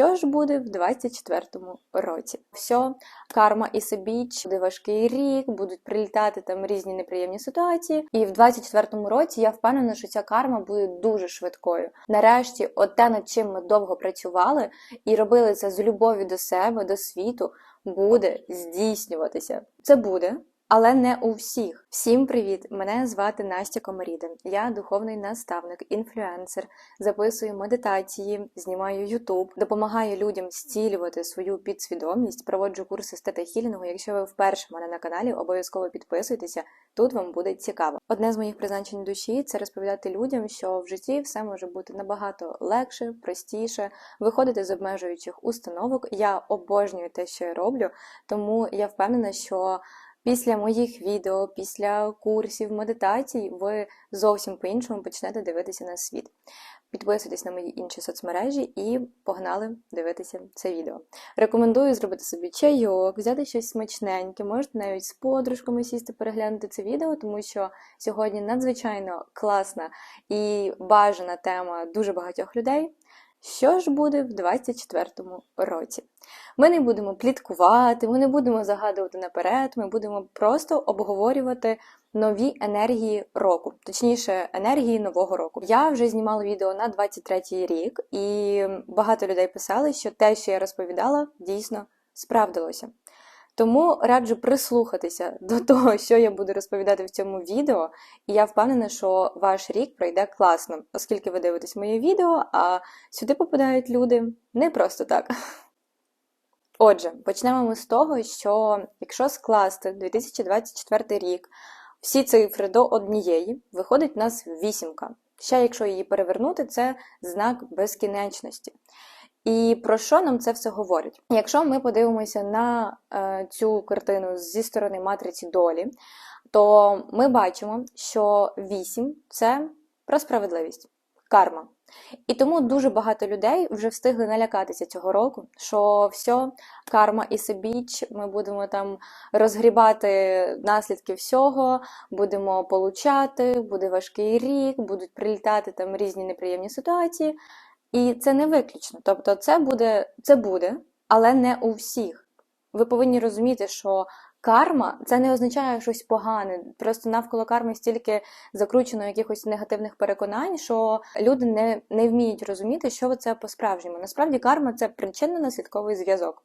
Що ж буде в 24-му році? Все, карма і собіч, буде важкий рік, будуть прилітати там різні неприємні ситуації. І в 24-му році я впевнена, що ця карма буде дуже швидкою. Нарешті, от те, над чим ми довго працювали і робили це з любові до себе, до світу, буде здійснюватися. Це буде. Але не у всіх. Всім привіт! Мене звати Настя Комаріда. Я духовний наставник, інфлюенсер, записую медитації, знімаю Ютуб, допомагаю людям зцілювати свою підсвідомість, проводжу курси з тета-хілінгу. Якщо ви вперше мене на каналі, обов'язково підписуйтеся. Тут вам буде цікаво. Одне з моїх призначень душі це розповідати людям, що в житті все може бути набагато легше, простіше, виходити з обмежуючих установок. Я обожнюю те, що я роблю, тому я впевнена, що. Після моїх відео, після курсів медитацій, ви зовсім по-іншому почнете дивитися на світ. Підписуйтесь на мої інші соцмережі і погнали дивитися це відео. Рекомендую зробити собі чайок, взяти щось смачненьке, можете навіть з подружками сісти переглянути це відео, тому що сьогодні надзвичайно класна і бажана тема дуже багатьох людей. Що ж буде в 24-му році? Ми не будемо пліткувати, ми не будемо загадувати наперед, ми будемо просто обговорювати нові енергії року, точніше, енергії нового року. Я вже знімала відео на 23-й рік, і багато людей писали, що те, що я розповідала, дійсно справдилося. Тому раджу прислухатися до того, що я буду розповідати в цьому відео, і я впевнена, що ваш рік пройде класно, оскільки ви дивитесь моє відео, а сюди попадають люди не просто так. Отже, почнемо ми з того, що якщо скласти 2024 рік всі цифри до однієї, виходить у нас вісімка. Ще якщо її перевернути, це знак безкінечності. І про що нам це все говорить? Якщо ми подивимося на е, цю картину зі сторони матриці долі, то ми бачимо, що 8 це про справедливість, карма. І тому дуже багато людей вже встигли налякатися цього року, що все, карма і собіч, ми будемо там розгрібати наслідки всього, будемо получати, буде важкий рік, будуть прилітати там різні неприємні ситуації. І це не виключно. Тобто, це буде, це буде, але не у всіх. Ви повинні розуміти, що карма це не означає щось погане. Просто навколо карми стільки закручено якихось негативних переконань, що люди не, не вміють розуміти, що це по-справжньому. Насправді, карма це причинно-наслідковий зв'язок.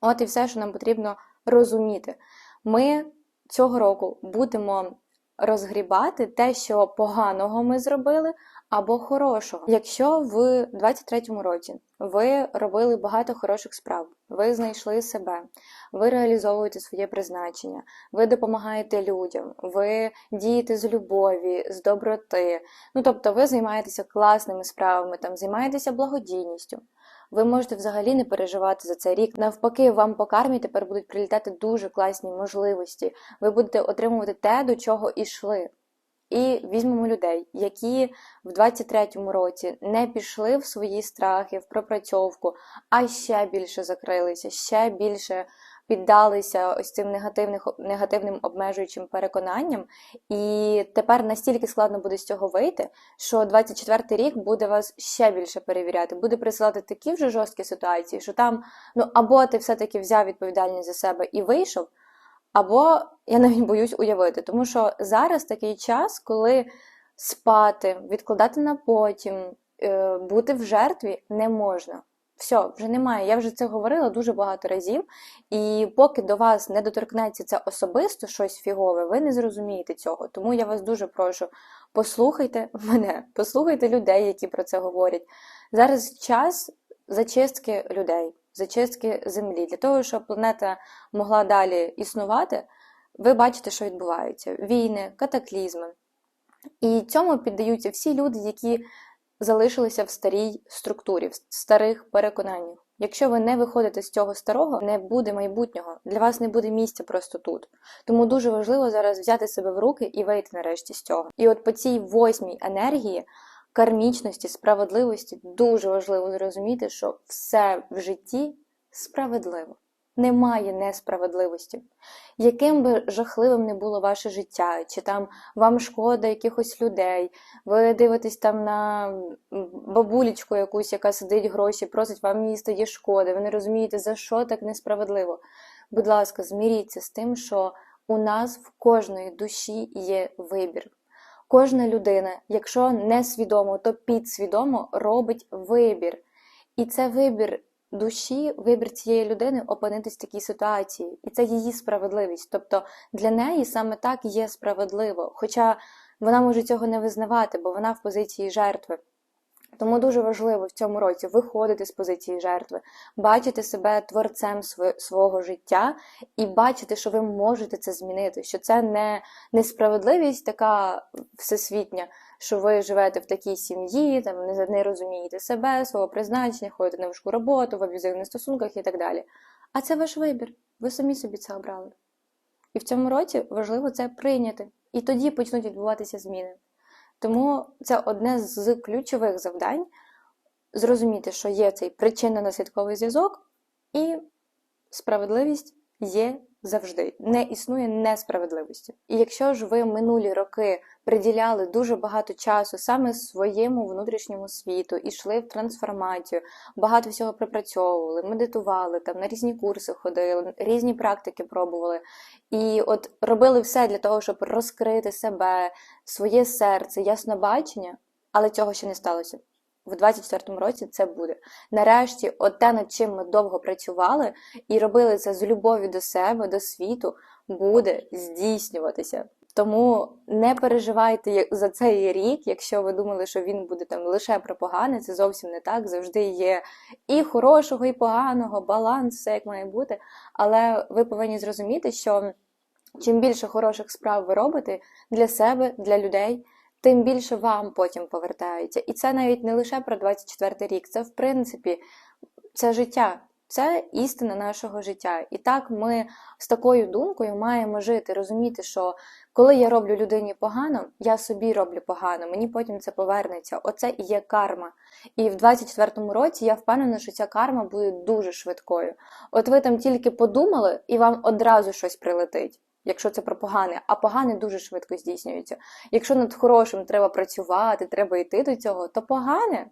От і все, що нам потрібно розуміти. Ми цього року будемо розгрібати те, що поганого ми зробили, або хорошого. Якщо в 23-му році ви робили багато хороших справ, ви знайшли себе, ви реалізовуєте своє призначення, ви допомагаєте людям, ви дієте з любові, з доброти. Ну тобто, ви займаєтеся класними справами, там займаєтеся благодійністю. Ви можете взагалі не переживати за цей рік. Навпаки, вам по кармі тепер будуть прилітати дуже класні можливості. Ви будете отримувати те, до чого йшли. І візьмемо людей, які в 23-му році не пішли в свої страхи, в пропрацьовку, а ще більше закрилися, ще більше піддалися ось цим негативним, негативним обмежуючим переконанням. І тепер настільки складно буде з цього вийти, що 24-й рік буде вас ще більше перевіряти, буде присилати такі вже жорсткі ситуації, що там ну або ти все-таки взяв відповідальність за себе і вийшов. Або я навіть боюсь уявити, тому що зараз такий час, коли спати, відкладати на потім, е, бути в жертві не можна. Все, вже немає. Я вже це говорила дуже багато разів, і поки до вас не доторкнеться це особисто щось фігове, ви не зрозумієте цього. Тому я вас дуже прошу, послухайте мене, послухайте людей, які про це говорять. Зараз час зачистки людей зачистки землі. Для того, щоб планета могла далі існувати, ви бачите, що відбувається: війни, катаклізми. І цьому піддаються всі люди, які залишилися в старій структурі, в старих переконаннях. Якщо ви не виходите з цього старого, не буде майбутнього, для вас не буде місця просто тут. Тому дуже важливо зараз взяти себе в руки і вийти нарешті з цього. І от по цій восьмій енергії кармічності, справедливості дуже важливо зрозуміти, що все в житті справедливо. Немає несправедливості. Яким би жахливим не було ваше життя, чи там вам шкода якихось людей, ви дивитесь там на бабулечку якусь, яка сидить гроші, просить вам їй стає шкоди, ви не розумієте, за що так несправедливо. Будь ласка, зміріться з тим, що у нас в кожної душі є вибір. Кожна людина, якщо не свідомо, то підсвідомо робить вибір. І це вибір душі, вибір цієї людини опинитись в такій ситуації. І це її справедливість. Тобто для неї саме так є справедливо. Хоча вона може цього не визнавати, бо вона в позиції жертви. Тому дуже важливо в цьому році виходити з позиції жертви, бачити себе творцем св- свого життя і бачити, що ви можете це змінити, що це не несправедливість така всесвітня, що ви живете в такій сім'ї, там не, не розумієте себе, свого призначення, ходите на важку роботу, в аб'юзивних стосунках і так далі. А це ваш вибір. Ви самі собі це обрали. І в цьому році важливо це прийняти. І тоді почнуть відбуватися зміни. Тому це одне з ключових завдань зрозуміти, що є цей причинно-наслідковий зв'язок, і справедливість є завжди. Не існує несправедливості. І якщо ж ви минулі роки приділяли дуже багато часу саме своєму внутрішньому світу, ішли в трансформацію, багато всього пропрацьовували, медитували, там на різні курси ходили, різні практики пробували, і от робили все для того, щоб розкрити себе, своє серце, яснобачення, але цього ще не сталося. В 24-му році це буде. Нарешті, от те, над чим ми довго працювали і робили це з любові до себе, до світу, буде здійснюватися. Тому не переживайте за цей рік, якщо ви думали, що він буде там лише про погане, це зовсім не так. Завжди є і хорошого, і поганого, баланс, все як має бути. Але ви повинні зрозуміти, що чим більше хороших справ ви робите для себе, для людей, тим більше вам потім повертається. І це навіть не лише про 24 рік, це в принципі це життя. Це істина нашого життя. І так ми з такою думкою маємо жити, розуміти, що коли я роблю людині погано, я собі роблю погано, мені потім це повернеться. Оце і є карма. І в 24-му році я впевнена, що ця карма буде дуже швидкою. От ви там тільки подумали, і вам одразу щось прилетить. Якщо це про погане, а погане дуже швидко здійснюється. Якщо над хорошим треба працювати, треба йти до цього, то погане.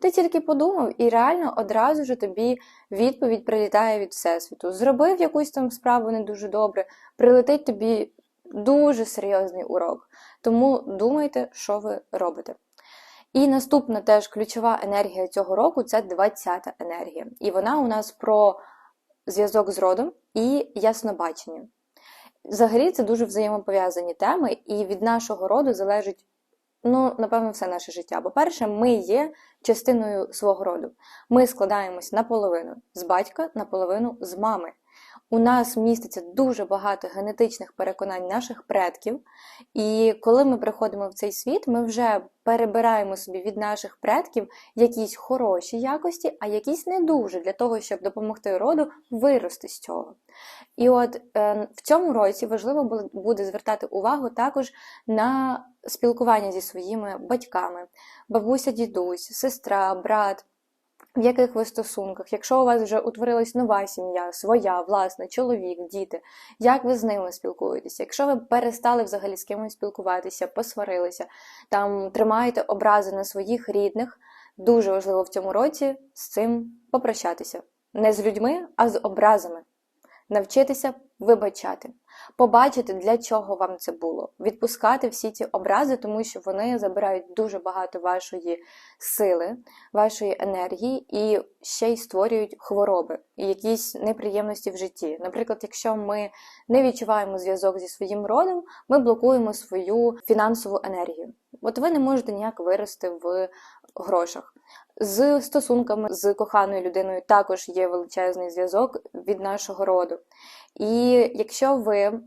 Ти тільки подумав, і реально одразу ж тобі відповідь прилітає від Всесвіту. Зробив якусь там справу не дуже добре, прилетить тобі дуже серйозний урок. Тому думайте, що ви робите. І наступна теж ключова енергія цього року це 20-та енергія. І вона у нас про зв'язок з родом і яснобачення. Взагалі це дуже взаємопов'язані теми, і від нашого роду залежить, ну, напевно, все наше життя. По-перше, ми є частиною свого роду. Ми складаємось наполовину з батька, наполовину з мами. У нас міститься дуже багато генетичних переконань наших предків, і коли ми приходимо в цей світ, ми вже перебираємо собі від наших предків якісь хороші якості, а якісь не дуже для того, щоб допомогти роду вирости з цього. І от е, в цьому році важливо бу- буде звертати увагу також на спілкування зі своїми батьками, бабуся, дідусь, сестра, брат. В яких ви стосунках, якщо у вас вже утворилась нова сім'я, своя, власна, чоловік, діти, як ви з ними спілкуєтеся? Якщо ви перестали взагалі з кимось спілкуватися, посварилися, там тримаєте образи на своїх рідних, дуже важливо в цьому році з цим попрощатися. Не з людьми, а з образами. Навчитися вибачати, побачити, для чого вам це було, відпускати всі ці образи, тому що вони забирають дуже багато вашої сили, вашої енергії і ще й створюють хвороби якісь неприємності в житті. Наприклад, якщо ми не відчуваємо зв'язок зі своїм родом, ми блокуємо свою фінансову енергію. От ви не можете ніяк вирости в грошах. З стосунками з коханою людиною також є величезний зв'язок від нашого роду. І якщо ви е,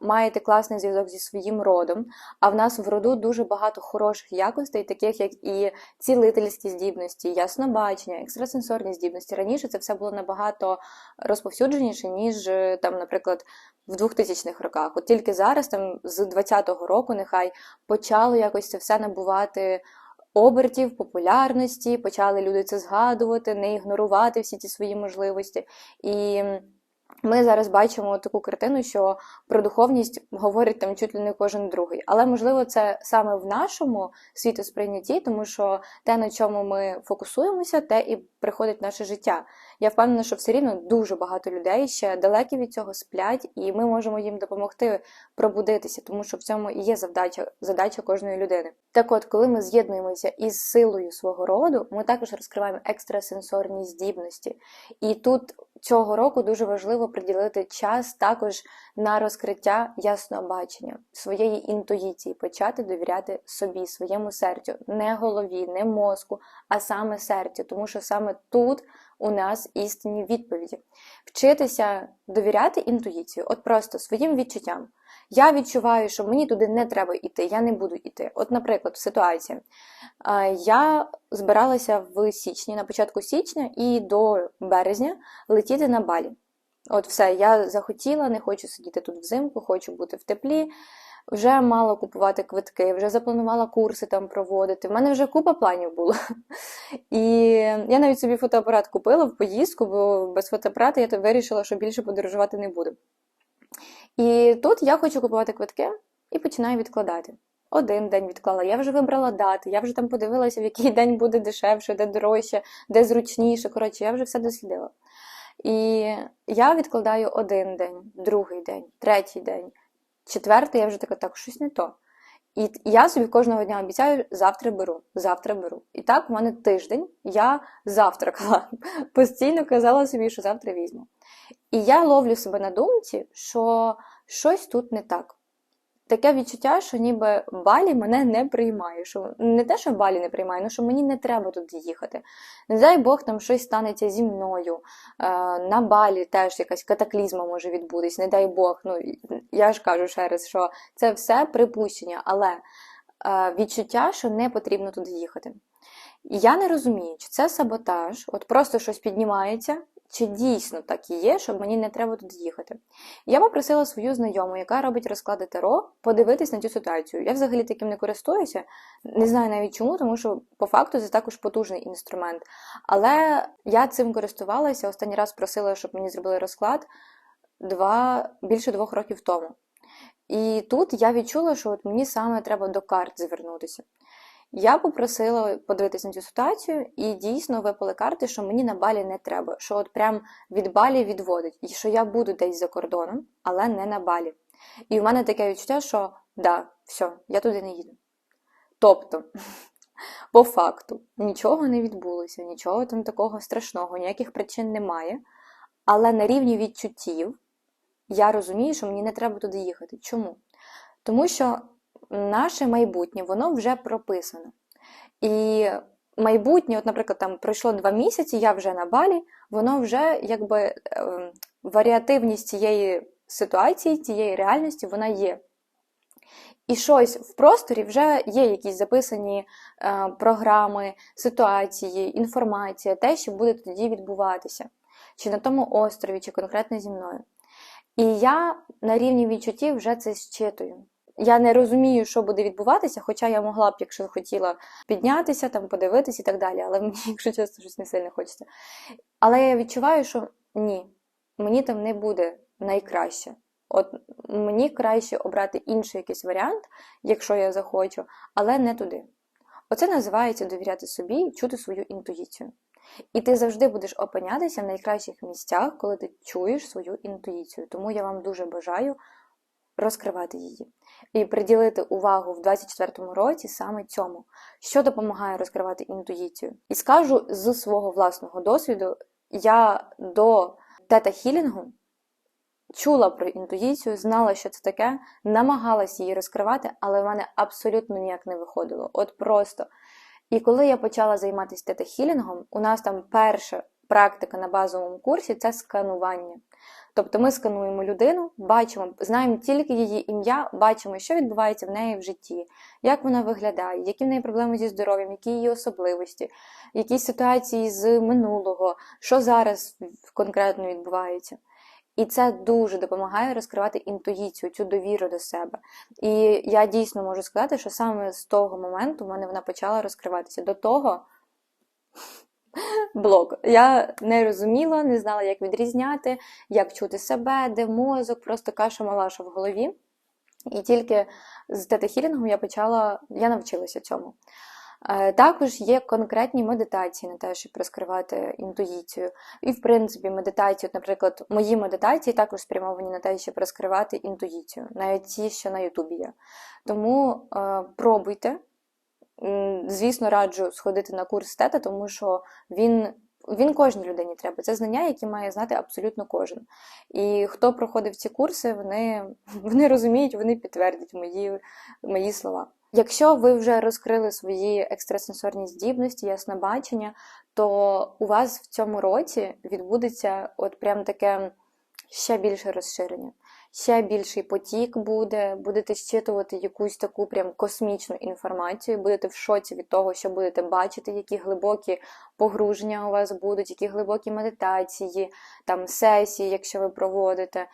маєте класний зв'язок зі своїм родом, а в нас в роду дуже багато хороших якостей, таких як і цілительські здібності, яснобачення, екстрасенсорні здібності. Раніше це все було набагато розповсюдженіше, ніж е, там, наприклад, в 2000-х роках. От тільки зараз, там з 20-го року, нехай почало якось це все набувати обертів, популярності, почали люди це згадувати, не ігнорувати всі ці свої можливості. І Ми зараз бачимо таку картину, що про духовність говорить там чуть ли не кожен другий. Але можливо, це саме в нашому світосприйнятті, тому що те, на чому ми фокусуємося, те і приходить в наше життя. Я впевнена, що все рівно дуже багато людей ще далекі від цього сплять, і ми можемо їм допомогти пробудитися, тому що в цьому і є завдача, задача кожної людини. Так от, коли ми з'єднуємося із силою свого роду, ми також розкриваємо екстрасенсорні здібності. І тут цього року дуже важливо приділити час також на розкриття ясного бачення, своєї інтуїції, почати довіряти собі, своєму серцю, не голові, не мозку, а саме серцю, тому що саме тут у нас істинні відповіді. Вчитися довіряти інтуїцію, от просто своїм відчуттям. Я відчуваю, що мені туди не треба йти, я не буду йти. От, наприклад, ситуація. Я збиралася в січні, на початку січня і до березня летіти на балі. От все, я захотіла, не хочу сидіти тут взимку, хочу бути в теплі. Вже мала купувати квитки, вже запланувала курси там проводити. В мене вже купа планів було. І я навіть собі фотоапарат купила в поїздку, бо без фотоапарата я вирішила, що більше подорожувати не буду. І тут я хочу купувати квитки і починаю відкладати. Один день відклала, я вже вибрала дати, я вже там подивилася, в який день буде дешевше, де дорожче, де зручніше. Коротше, я вже все дослідила. І я відкладаю один день, другий день, третій день, четвертий, я вже така, так, щось не то. І я собі кожного дня обіцяю, завтра беру, завтра беру. І так, у мене тиждень я завтракала, постійно казала собі, що завтра візьму. І я ловлю себе на думці, що щось тут не так. Таке відчуття, що ніби балі мене не приймає. Що Не те, що балі не приймає, але що мені не треба туди їхати. Не дай Бог, там щось станеться зі мною. Е, на балі теж якась катаклізма може відбутись, не дай Бог. Ну, Я ж кажу ще раз, що це все припущення, але е, відчуття, що не потрібно туди їхати. І я не розумію, чи це саботаж, от просто щось піднімається чи дійсно так і є, щоб мені не треба туди їхати. Я попросила свою знайому, яка робить розклади таро, подивитись на цю ситуацію. Я взагалі таким не користуюся, не знаю навіть чому, тому що по факту це також потужний інструмент. Але я цим користувалася. Останній раз просила, щоб мені зробили розклад два, більше двох років тому. І тут я відчула, що от мені саме треба до карт звернутися. Я попросила подивитися на цю ситуацію, і дійсно випали карти, що мені на балі не треба, що от прям від балі відводить, і що я буду десь за кордоном, але не на балі. І в мене таке відчуття, що да, все, я туди не їду. Тобто, по факту, нічого не відбулося, нічого там такого страшного, ніяких причин немає. Але на рівні відчуттів я розумію, що мені не треба туди їхати. Чому? Тому що наше майбутнє, воно вже прописано. І майбутнє, от, наприклад, там пройшло два місяці, я вже на балі, воно вже якби ем, варіативність цієї ситуації, цієї реальності, вона є. І щось в просторі вже є якісь записані е, програми, ситуації, інформація, те, що буде тоді відбуватися, чи на тому острові, чи конкретно зі мною. І я на рівні відчуттів вже це зчитую. Я не розумію, що буде відбуватися, хоча я могла б, якщо хотіла, піднятися, там, подивитися і так далі, але мені, якщо чесно, щось не сильно хочеться. Але я відчуваю, що ні, мені там не буде найкраще. От мені краще обрати інший якийсь варіант, якщо я захочу, але не туди. Оце називається довіряти собі чути свою інтуїцію. І ти завжди будеш опинятися в найкращих місцях, коли ти чуєш свою інтуїцію. Тому я вам дуже бажаю розкривати її і приділити увагу в 24-му році саме цьому, що допомагає розкривати інтуїцію. І скажу з свого власного досвіду, я до тета хілінгу чула про інтуїцію, знала, що це таке, намагалась її розкривати, але в мене абсолютно ніяк не виходило. От просто. І коли я почала займатися тета-хілінгом, у нас там перша практика на базовому курсі це сканування. Тобто ми скануємо людину, бачимо, знаємо тільки її ім'я, бачимо, що відбувається в неї в житті, як вона виглядає, які в неї проблеми зі здоров'ям, які її особливості, які ситуації з минулого, що зараз конкретно відбувається. І це дуже допомагає розкривати інтуїцію, цю довіру до себе. І я дійсно можу сказати, що саме з того моменту в мене вона почала розкриватися. До того блок. Я не розуміла, не знала, як відрізняти, як чути себе, де мозок, просто каша малаша в голові. І тільки з тета-хілінгом я почала, я навчилася цьому. Е, Також є конкретні медитації на те, щоб розкривати інтуїцію. І, в принципі, медитації, наприклад, мої медитації також спрямовані на те, щоб розкривати інтуїцію, навіть ті, що на Ютубі є. Тому е, пробуйте. М, Звісно, раджу сходити на курс тета, тому що він. Він кожній людині треба. Це знання, які має знати абсолютно кожен. І хто проходив ці курси, вони, вони розуміють, вони підтвердять мої, мої слова. Якщо ви вже розкрили свої екстрасенсорні здібності, яснобачення, то у вас в цьому році відбудеться от прям таке ще більше розширення. Ще більший потік буде, будете щитувати якусь таку прям космічну інформацію, будете в шоці від того, що будете бачити, які глибокі погруження у вас будуть, які глибокі медитації, там сесії, якщо ви проводите.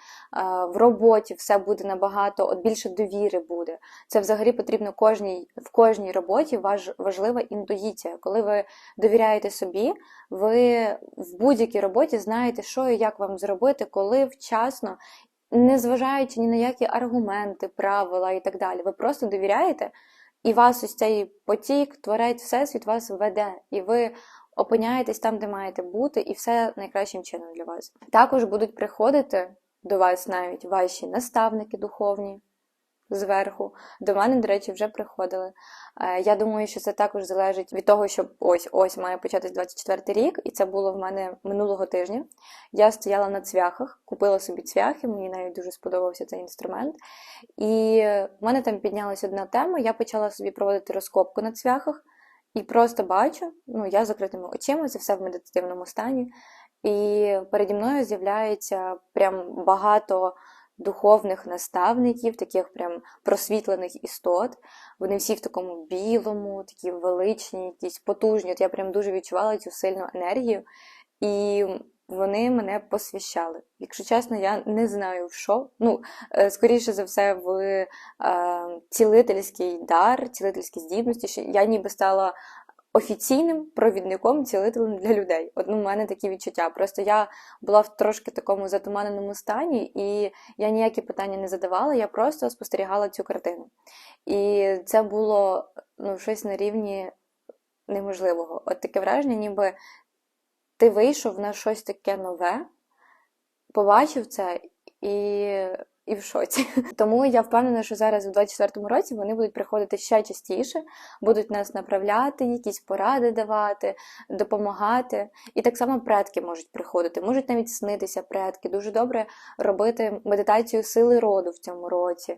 В роботі все буде набагато, от більше довіри буде. Це взагалі потрібно кожній, в кожній роботі важ, важлива інтуїція. Коли ви довіряєте собі, ви в будь-якій роботі знаєте, що і як вам зробити, коли вчасно, не зважаючи ні на які аргументи, правила і так далі. Ви просто довіряєте, і вас ось цей потік, творець всесвіт вас веде, і ви опиняєтесь там, де маєте бути, і все найкращим чином для вас. Також будуть приходити до вас навіть ваші наставники духовні зверху. До мене, до речі, вже приходили. Е, Я думаю, що це також залежить від того, що ось ось має початись 24 рік, і це було в мене минулого тижня. Я стояла на цвяхах, купила собі цвяхи, мені навіть дуже сподобався цей інструмент. І в мене там піднялася одна тема. Я почала собі проводити розкопку на цвяхах, і просто бачу, ну я з закритими очима, це все в медитативному стані. І переді мною з'являється прям багато духовних наставників, таких прям просвітлених істот. Вони всі в такому білому, такі величні, якісь потужні. От я прям дуже відчувала цю сильну енергію, і вони мене посвящали. Якщо чесно, я не знаю в що. Ну, е, скоріше за все, в е, цілительський дар, цілительські здібності, я ніби стала офіційним провідником, цілителем для людей. От ну, у мене такі відчуття. Просто я була в трошки такому затуманеному стані, і я ніякі питання не задавала, я просто спостерігала цю картину. І це було ну, щось на рівні неможливого. От таке враження, ніби ти вийшов на щось таке нове, побачив це і. І в шоці. Тому я впевнена, що зараз у 24-му році вони будуть приходити ще частіше, будуть нас направляти, якісь поради давати, допомагати. І так само предки можуть приходити, можуть навіть снитися предки. Дуже добре робити медитацію сили роду в цьому році,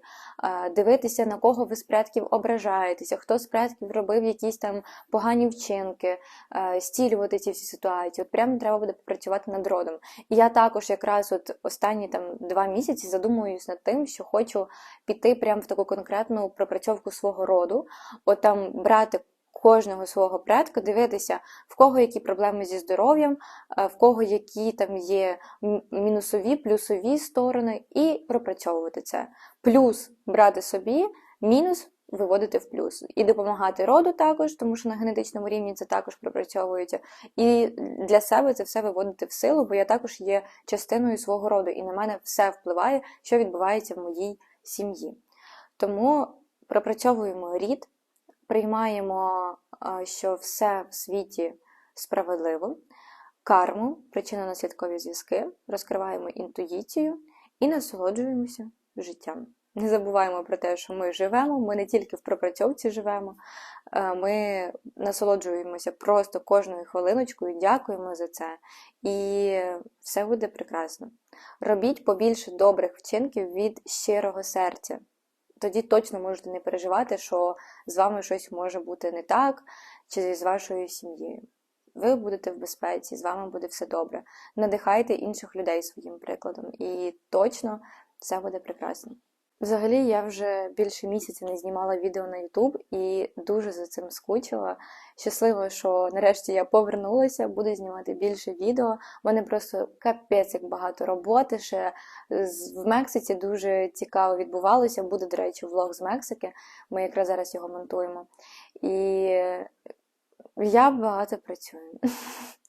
дивитися, на кого ви з предків ображаєтеся, хто з предків робив якісь там погані вчинки, стілювати ці всі ситуації. От прямо треба буде попрацювати над родом. І я також якраз от останні там два місяці задумуюсь над тим, що хочу піти прямо в таку конкретну пропрацьовку свого роду, от там брати. Кожного свого предка дивитися, в кого які проблеми зі здоров'ям, е, в кого які там є мінусові, плюсові сторони, і пропрацьовувати це. Плюс брати собі, мінус виводити в плюс. І допомагати роду також, тому що на генетичному рівні це також пропрацьовується. І для себе це все виводити в силу, бо я також є частиною свого роду, і на мене все впливає, що відбувається в моїй сім'ї. Тому пропрацьовуємо рід, приймаємо, що все в світі справедливо, карму, причинно-наслідкові зв'язки, розкриваємо інтуїцію і насолоджуємося життям. Не забуваємо про те, що ми живемо, ми не тільки в пропрацьовці живемо, е, ми насолоджуємося просто кожною хвилиночкою, дякуємо за це, і все буде прекрасно. Робіть побільше добрих вчинків від щирого серця. Тоді точно можете не переживати, що з вами щось може бути не так, чи з вашою сім'єю. Ви будете в безпеці, з вами буде все добре. Надихайте інших людей своїм прикладом, і точно все буде прекрасно. Взагалі, я вже більше місяця не знімала відео на YouTube і дуже за цим скучила. Щаслива, що нарешті я повернулася, буду знімати більше відео. У мене просто капець як багато роботи. Ще в Мексиці дуже цікаво відбувалося. Буде, до речі, влог з Мексики. Ми якраз зараз його монтуємо. І я багато працюю.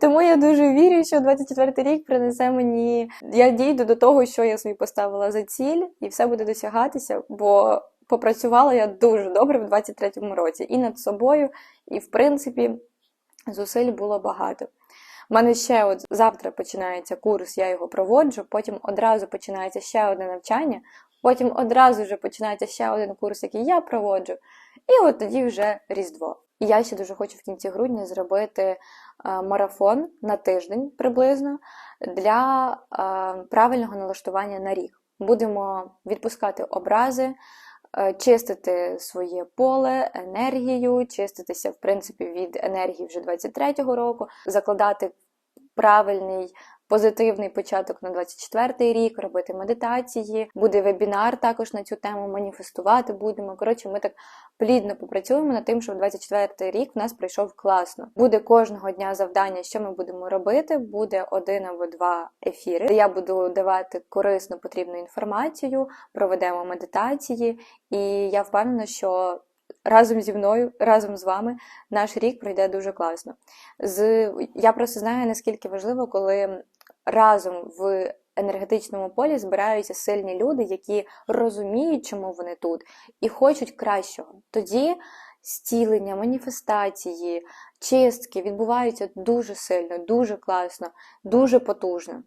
Тому я дуже вірю, що 24 рік принесе мені. Я дійду до того, що я собі поставила за ціль, і все буде досягатися, бо попрацювала я дуже добре в 23-му році і над собою, і в принципі зусиль було багато. У мене ще от завтра починається курс, я його проводжу, потім одразу починається ще одне навчання, потім одразу вже починається ще один курс, який я проводжу, і от тоді вже Різдво. І я ще дуже хочу в кінці грудня зробити е, марафон на тиждень приблизно для е, правильного налаштування на рік. Будемо відпускати образи, е, чистити своє поле, енергію, чиститися, в принципі, від енергії вже 23-го року, закладати правильний. Позитивний початок на 24-й рік, робити медитації, буде вебінар також на цю тему, маніфестувати будемо. Коротше, ми так плідно попрацюємо над тим, щоб 24-й рік в нас пройшов класно. Буде кожного дня завдання, що ми будемо робити. Буде один або два ефіри, де я буду давати корисну потрібну інформацію, проведемо медитації, і я впевнена, що разом зі мною, разом з вами, наш рік пройде дуже класно. З я просто знаю наскільки важливо, коли разом в енергетичному полі збираються сильні люди, які розуміють, чому вони тут, і хочуть кращого. Тоді стілення, маніфестації, чистки відбуваються дуже сильно, дуже класно, дуже потужно.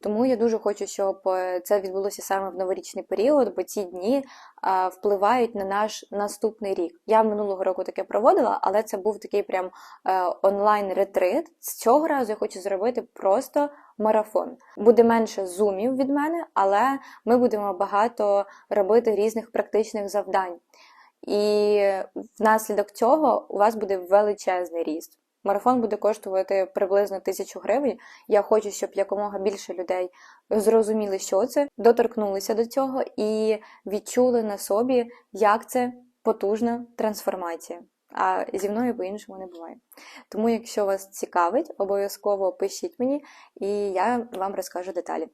Тому я дуже хочу, щоб е, це відбулося саме в новорічний період, бо ці дні а, впливають на наш наступний рік. Я минулого року таке проводила, але це був такий прям е, онлайн-ретрит. З цього разу я хочу зробити просто марафон. Буде менше зумів від мене, але ми будемо багато робити різних практичних завдань. І внаслідок цього у вас буде величезний ріст. Марафон буде коштувати приблизно тисячу гривень. Я хочу, щоб якомога більше людей зрозуміли, що це, доторкнулися до цього і відчули на собі, як це потужна трансформація. А зі мною по-іншому не буває. Тому, якщо вас цікавить, обов'язково пишіть мені, і я вам розкажу деталі.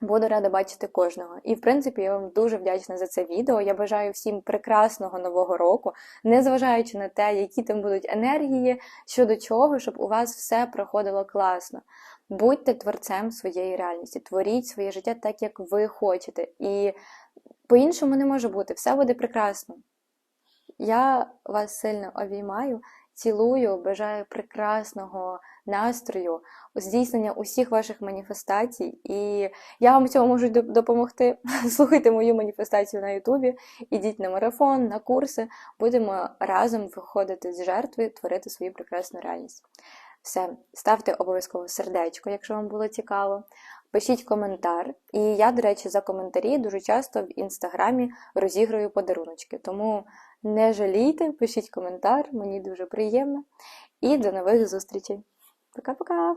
Буду рада бачити кожного. І, в принципі, я вам дуже вдячна за це відео. Я бажаю всім прекрасного нового року, незважаючи на те, які там будуть енергії, щодо чого, щоб у вас все проходило класно. Будьте творцем своєї реальності, творіть своє життя так, як ви хочете. І по-іншому не може бути, все буде прекрасно. Я вас сильно обіймаю, цілую, бажаю прекрасного настрою, здійснення усіх ваших маніфестацій. І я вам в цьому можу допомогти. Слухайте мою маніфестацію на Ютубі, ідіть на марафон, на курси. Будемо разом виходити з жертви, творити свою прекрасну реальність. Все, ставте обов'язково сердечко, якщо вам було цікаво. Пишіть коментар. І я, до речі, за коментарі дуже часто в інстаграмі розіграю подаруночки. Тому не жалійте, пишіть коментар, мені дуже приємно. І до нових зустрічей! Пока-пока!